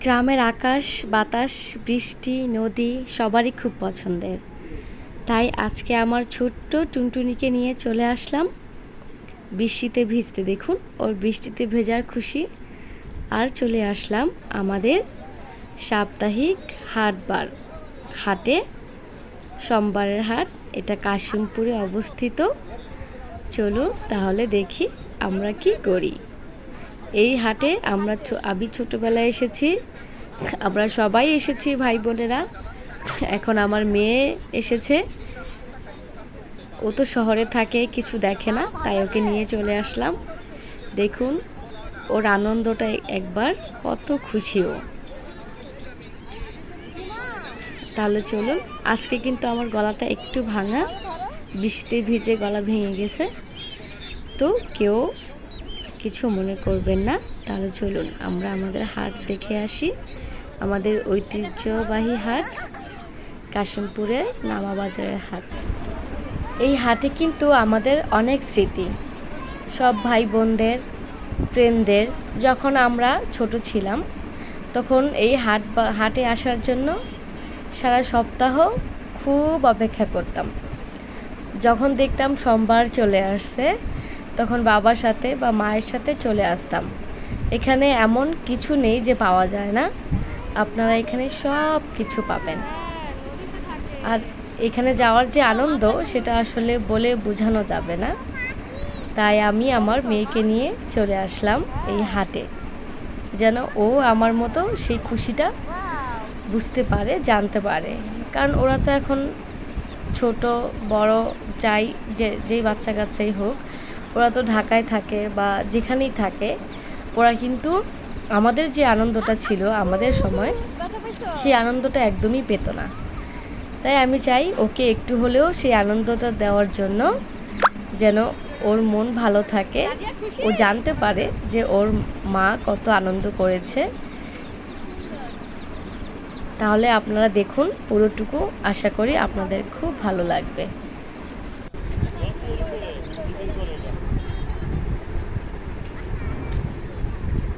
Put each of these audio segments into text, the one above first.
গ্রামের আকাশ, বাতাস, বৃষ্টি, নদী সবারই খুব পছন্দের। তাই আজকে আমার ছোট্ট টুনটুনিকে নিয়ে চলে আসলাম। বৃষ্টিতে ভিজতে দেখুন, ওর বৃষ্টিতে ভেজার খুশি। আর চলে আসলাম আমাদের সাপ্তাহিক হাটবার। হাটে সোমবারের হাট, এটা কাশিমপুরে অবস্থিত। চলো তাহলে দেখি আমরা কি করি। এই হাটে আমরা আমি ছোটোবেলায় এসেছি, আমরা সবাই এসেছি, ভাই বোনেরা। এখন আমার মেয়ে এসেছে। ও তো শহরে থাকে, কিছু দেখে না, তাই ওকে নিয়ে চলে আসলাম। দেখুন, ওর আনন্দটা একবার, কত খুশি ও। তাহলে চলুন, আজকে কিন্তু আমার গলাটা একটু ভাঙা, বৃষ্টিতে ভিজে গলা ভেঙে গেছে। তো কেউ কিছু মনে করবেন না। তাহলে চলুন, আমরা আমাদের হাট দেখে আসি। আমাদের ঐতিহ্যবাহী হাট কাশিমপুরের নামাবাজারের হাট। এই হাটে কিন্তু আমাদের অনেক স্মৃতি। সব ভাই বোনদের ফ্রেন্ডদের, যখন আমরা ছোট ছিলাম, তখন এই হাট হাটে আসার জন্য সারা সপ্তাহ খুব অপেক্ষা করতাম। যখন দেখতাম সোমবার চলে আসছে তখন বাবার সাথে বা মায়ের সাথে চলে আসতাম। এখানে এমন কিছু নেই যে পাওয়া যায় না। আপনারা এখানে সব কিছু পাবেন। আর এখানে যাওয়ার যে আনন্দ, সেটা আসলে বলে বোঝানো যাবে না। তাই আমি আমার মেয়েকে নিয়ে চলে আসলাম এই হাটে। যেন ও আমার মতো সেই খুশিটা বুঝতে পারে, জানতে পারে। কারণ ওরা তো এখন ছোট, বড় যাই যে, যেই বাচ্চা কাচ্চাই হোক ওরা তো ঢাকায় থাকে বা যেখানেই থাকে, ওরা কিন্তু আমাদের যে আনন্দটা ছিল আমাদের সময়, সেই আনন্দটা একদমই পেত না। তাই আমি চাই ওকে একটু হলেও সেই আনন্দটা দেওয়ার জন্য যেন ওর মন ভালো থাকে। ও জানতে পারে যে ওর মা কত আনন্দ করেছে। তাহলে আপনারা দেখুন, পুরোটুকু আশা করি আপনাদের খুব ভালো লাগবে।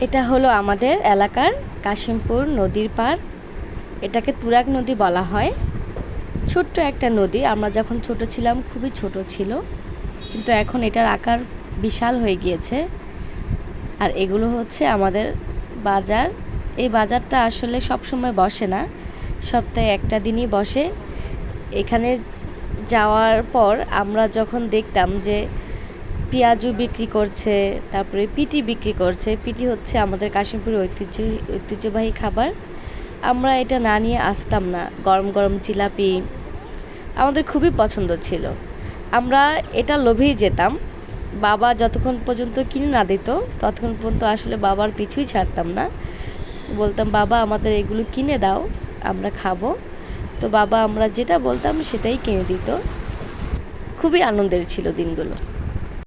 এটা হলো আমাদের এলাকার কাশিমপুর নদীর পার এটাকে তুরাগ নদী বলা হয়। ছোট্ট একটা নদী। আমরা যখন ছোট ছিলাম, খুবই ছোট ছিল। কিন্তু এখন এটার আকার বিশাল হয়ে গিয়েছে। আর এগুলো হচ্ছে আমাদের বাজার। এই বাজারটা আসলে সব সময় বসে না। সপ্তাহে একটা দিনই বসে। এখানে যাওয়ার পর আমরা যখন দেখতাম যে পেঁয়াজু বিক্রি করছে, তারপরে পিটি বিক্রি করছে। পিটি হচ্ছে আমাদের কাশিমপুরের ঐতিহ্য, ঐতিহ্যবাহী খাবার। আমরা এটা না নিয়ে আসতাম না, গরম গরম জিলাপি আমাদের খুবই পছন্দ ছিল। আমরা এটা লোভেই যেতাম, বাবা যতক্ষণ পর্যন্ত কিনে না দিত, ততক্ষণ পর্যন্ত আসলে বাবার পিছুই ছাড়তাম না। বলতাম, বাবা, আমাদের এগুলো কিনে দাও, আমরা খাব। তো বাবা আমরা যেটা বলতাম সেটাই কিনে দিত। খুবই আনন্দের ছিল দিনগুলো।